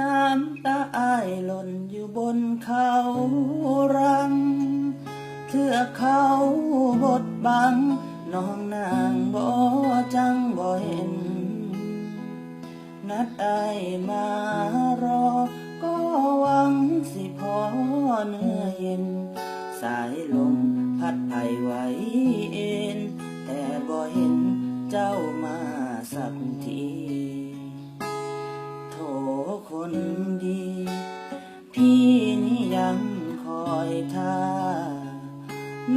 น้ำตาอายหล่นอยู่บนเขารัง เทือกเขาบดบัง น้องนางบ่จังบ่เห็น นัดอายมารอ ก็หวังสิพอเนื้อเย็น สายลมพัดไผ่ไหวเอ็น แต่บ่เห็นเจ้ามาสักที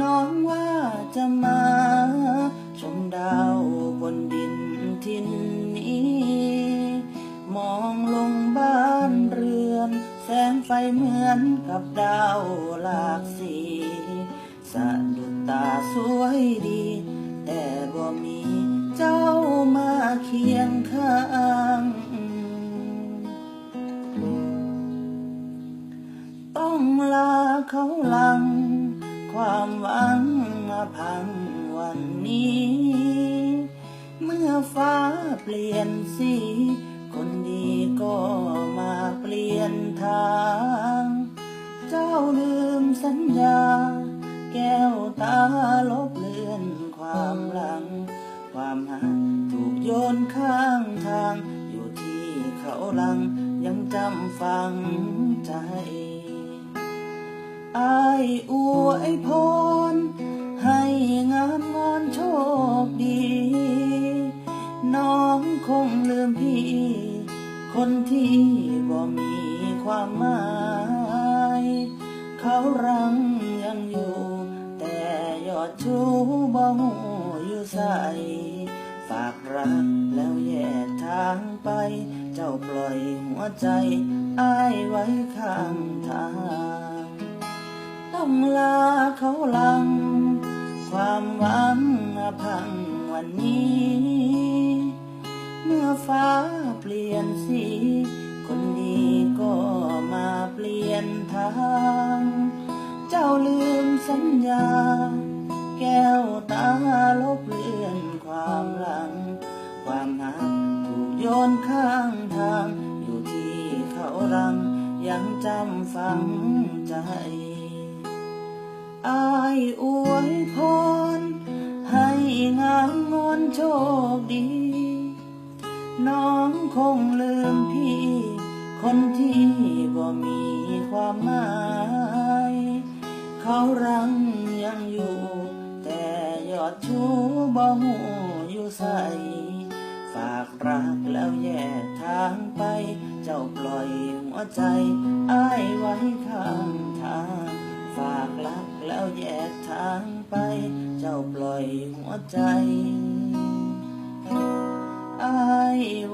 น้องว่าจะมา ชมดาวบนดินทินนี้ มองลงบ้านเรือน แสงไฟเหมือนกับดาวหลากสีสะดุดตาสวยดี แต่บ่มีเจ้ามาเคียงข้างต้องลาเขาลัง ความหวังมาพังวันนี้ เมื่อฟ้าเปลี่ยนสี คนดีก็มาเปลี่ยนทาง เจ้าลืมสัญญา แก้วตาลบเลือนความหลัง ความหักถูกโยนข้างทาง อยู่ที่เขาลังยังจำฝังใจ อายอวยพร ให้งามงอนโชคดี น้องคงลืมพี่ คนที่บ่มีความหมาย เขารังยังอยู่ แต่ยอดชูบ่หูอยู่ใสฝากรักแล้วแยกทางไป เจ้าปล่อยหัวใจ อ้ายไว้ข้างทาง องลาเขาลัง ความหวังพังวันนี้ เมื่อฟ้าเปลี่ยนสี คนดีก็มาเปลี่ยนทาง เจ้าลืมสัญญา แก้วตาลบเลือนความหลัง ความหักถูกโยนข้างทาง อยู่ที่เขารังยังจำฝังใจ อายอวยพร ให้งามงอนโชคดี น้องคงลืมพี่ คนที่บ่มีความหมาย เขารังยังอยู่ แต่ยอดชูบ่หูอยู่ใสฝากรักแล้วแยกทางไป เจ้าปล่อยหัวใจอ้ายไว้ข้างทาง แล้วแยกทางไป เจ้าปล่อยหัวใจอายไว้